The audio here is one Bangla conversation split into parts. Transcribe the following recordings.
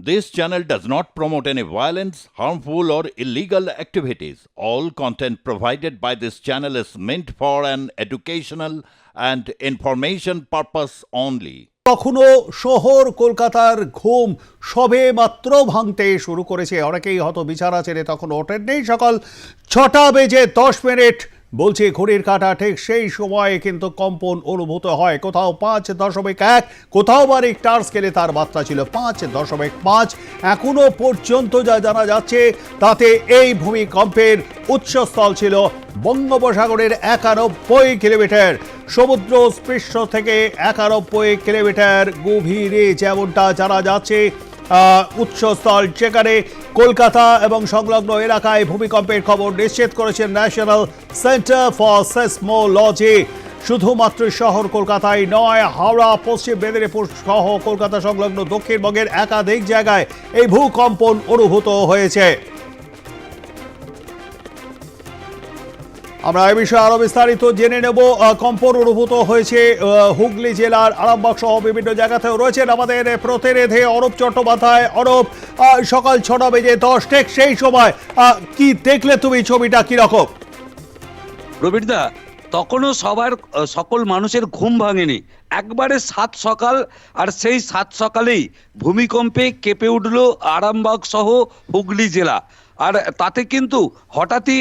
This channel does not promote any violence, harmful, or illegal activities. All content provided by this channel is meant for an educational and information purpose only. কখনো শহর কলকাতার ঘুম সবে মাত্র ভাঙতে শুরু করেছে অনেকেই হয়তো বিচারা ছেড়ে তখন ওঠেন নেই সকাল ছটা বেজে দশ মিনিট বলছে, ঘড়ির কাঁটা ঠিক সেই সময়ে কিন্তু কম্পন অনুভূত হয়। কোথাও পাঁচ দশমিক এক, কোথাও বা রিক্টার স্কেলে তার মাত্রা ছিল পাঁচ দশমিক পাঁচ। এখনও পর্যন্ত যা জানা যাচ্ছে, তাতে এই ভূমিকম্পের উৎসস্থল ছিল বঙ্গোপসাগরের একানব্বই কিলোমিটার। সমুদ্র পৃষ্ঠ থেকে একানব্বই কিলোমিটার গভীরে যেমনটা জানা যাচ্ছে উৎসস্থল যেখানে কলকাতা এবং সংলগ্ন এলাকায় ভূমিকম্পের খবর নিশ্চিত করেছেন ন্যাশনাল সেন্টার ফর সেসমোলজি শুধুমাত্র শহর কলকাতায় নয়, হাওড়া, পশ্চিম মেদিনীপুর সহ কলকাতা সংলগ্ন দক্ষিণবঙ্গের একাধিক জায়গায় এই ভূকম্পন অনুভূত হয়েছে। আমরা এই বিষয়ে আরও বিস্তারিত জেনে নেব। কম্পন অনুভূত হয়েছে হুগলি জেলার আরামবাগ সহ বিভিন্ন জায়গাতেও রয়েছেন আমাদের প্রতিনিধি অরূপ চট্টোপাধ্যায়। অরূপ সকাল ছটা বেজে দশ, ঠিক সেই সময় কি দেখলে তুমি ছবিটা কীরকম? রবিরদা তখনও সবার সকল মানুষের ঘুম ভাঙেনি। একবারে সাত সকাল, আর সেই সাত সকালেই ভূমিকম্পে কেঁপে উঠল আরামবাগ সহ হুগলি জেলা। আর তাতে কিন্তু হঠাৎই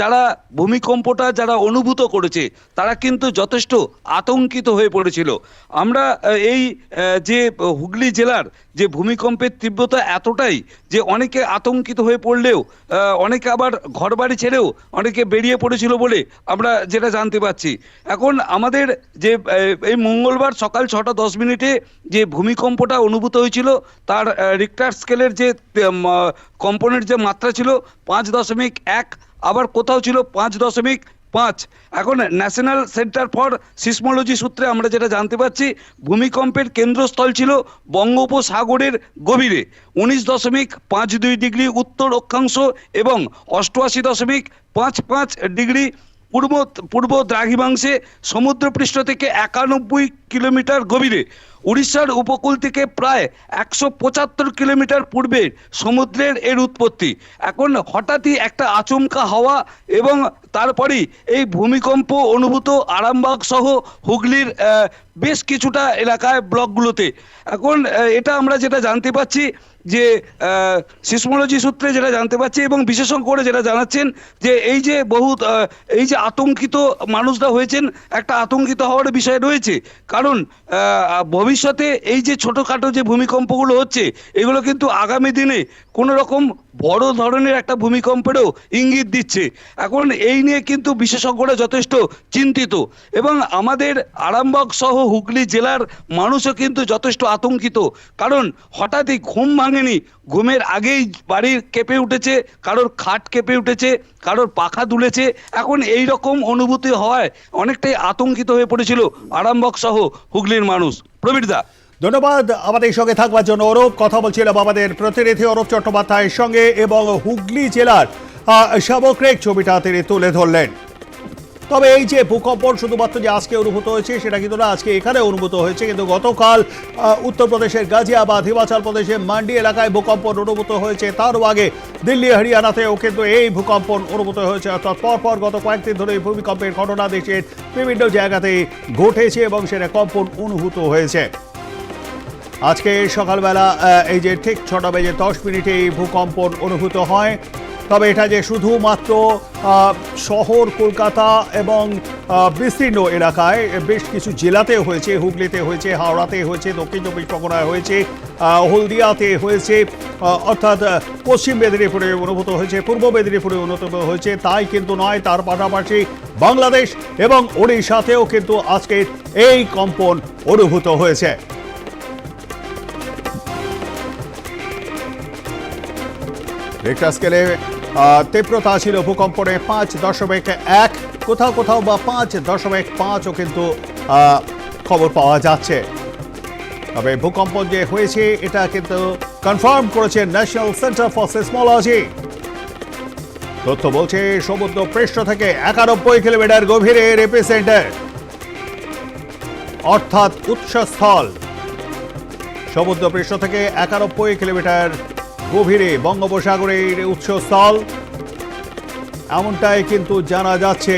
যারা ভূমিকম্পটা যারা অনুভূত করেছে, তারা কিন্তু যথেষ্ট আতঙ্কিত হয়ে পড়েছিল। আমরা এই যে হুগলি জেলার যে ভূমিকম্পের তীব্রতা এতটাই যে অনেকে আতঙ্কিত হয়ে পড়লেও অনেকে আবার ঘরবাড়ি ছেড়েও অনেকে বেরিয়ে পড়েছিল বলে আমরা যেটা জানতে পারছি। এখন আমাদের যে এই মঙ্গলবার সকাল ছটা দশ মিনিটে যে ভূমিকম্পটা অনুভূত হয়েছিল, তার রিক্টার স্কেলের যে কম্পনের যে মাত্রা ছিল পাঁচ দশমিক এক, আবার কোথাও ছিল পাঁচ দশমিক পাঁচ। এখন ন্যাশনাল সেন্টার ফর সিসমোলজি সূত্রে আমরা যেটা জানতে পারছি, ভূমিকম্পের কেন্দ্রস্থল ছিল বঙ্গোপসাগরের গভীরে। উনিশ দশমিক পাঁচ দুই ডিগ্রি উত্তর অক্ষাংশ এবং অষ্টআশি দশমিক পাঁচ পাঁচ ডিগ্রি পূর্ব পূর্ব দ্রাঘিমাংশে সমুদ্রপৃষ্ঠ থেকে একানব্বই কিলোমিটার গভীরে। উড়িষ্যার উপকূল থেকে প্রায় একশো পঁচাত্তর কিলোমিটার পূর্বে সমুদ্রের এর উৎপত্তি। এখন হঠাৎই একটা আচমকা হওয়া এবং তারপরেই এই ভূমিকম্প অনুভূত আরামবাগ সহ হুগলির বেশ কিছুটা এলাকায় ব্লকগুলোতে। এখন এটা আমরা যেটা জানতে পাচ্ছি যে সিসমোলজি সূত্রে যেটা জানতে পারছি এবং বিশেষজ্ঞ করে যেটা জানাচ্ছেন যে এই যে বহু এই যে আতঙ্কিত মানুষরা হয়েছেন, একটা আতঙ্কিত হওয়ার বিষয় রয়েছে। কারণ ভবিষ্যতে এই যে ছোটোখাটো যে ভূমিকম্পগুলো হচ্ছে, এগুলো কিন্তু আগামী দিনে কোনো রকম বড় ধরনের একটা ভূমিকম্পেরও ইঙ্গিত দিচ্ছে। এখন এই নিয়ে কিন্তু বিশেষজ্ঞরা যথেষ্ট চিন্তিত এবং আমাদের আরামবাগ সহ হুগলি জেলার মানুষও কিন্তু যথেষ্ট আতঙ্কিত। কারণ হঠাৎই ঘুম ভাঙেনি। ঘুমের আগেই বাড়ির কেঁপে উঠেছে, কারোর খাট কেঁপে উঠেছে, কারোর পাখা দুলেছে। এখন এই রকম অনুভূতি হওয়ায় অনেকটাই আতঙ্কিত হয়ে পড়েছিল আরামবাগ সহ হুগলির মানুষ। প্রবীরদা ধন্যবাদ। আমাদের সঙ্গে থাকবার জন্য অরূপ কথা বলছিলাম আমাদের প্রতিনিধি অরূপ চট্টোপাধ্যায়ের সঙ্গে এবং হুগলি জেলার সামগ্রিক ছবিটা তিনি তুলে ধরলেন। তবে এই যে ভূকম্পন শুধুমাত্র যে আজকে অনুভূত হয়েছে, সেটা কিন্তু না, আজকে এখানে অনুভূত হয়েছে। কিন্তু গতকাল উত্তরপ্রদেশের গাজিয়াবাদ, হিমাচল প্রদেশের মান্ডি এলাকায় ভূকম্পন অনুভূত হয়েছে। তারও আগে দিল্লি, হরিয়ানাতেও কিন্তু এই ভূকম্পন অনুভূত হয়েছে। অর্থাৎ পরপর গত কয়েকদিন ধরে এই ভূমিকম্পের ঘটনা দেশের বিভিন্ন জায়গাতে ঘটেছে এবং সেটা কম্পন অনুভূত হয়েছে। আজকে সকালবেলা এই যে ঠিক ছটা বেজে দশ মিনিটে এই ভূকম্পন অনুভূত হয়। তবে এটা যে শুধুমাত্র শহর কলকাতা এবং বিস্তীর্ণ এলাকায়, বেশ কিছু জেলাতে হয়েছে, হুগলিতে হয়েছে, হাওড়াতে হয়েছে, দক্ষিণ চব্বিশ পরগনায় হয়েছে হলদিয়াতে হয়েছে অর্থাৎ পশ্চিম মেদিনীপুরে অনুভূত হয়েছে, পূর্ব মেদিনীপুরে অনুভূত হয়েছে, তাই কিন্তু নয়, তার পাশাপাশি বাংলাদেশ এবং ওড়িশাতেও কিন্তু আজকে এই কম্পন অনুভূত হয়েছে। রিক্টার স্কেলে তীব্রতা ছিল ভূকম্পনে পাঁচ দশমিক এক। কোথাও কোথাও বা পাঁচ দশমিক পাঁচও কিন্তু খবর পাওয়া যাচ্ছে। তবে ভূকম্পন যে হয়েছে, এটা কিন্তু কনফার্ম করেছে ন্যাশনাল সেন্টার ফর সিসমোলজি তথ্য বলছে, সমুদ্র পৃষ্ঠ থেকে একানব্বই কিলোমিটার গভীরে এপিসেন্টার অর্থাৎ উৎসস্থল। সমুদ্রপৃষ্ঠ থেকে একানব্বই কিলোমিটার গভীরে বঙ্গোপসাগরের উৎসস্থল। এমনটাই কিন্তু জানা যাচ্ছে।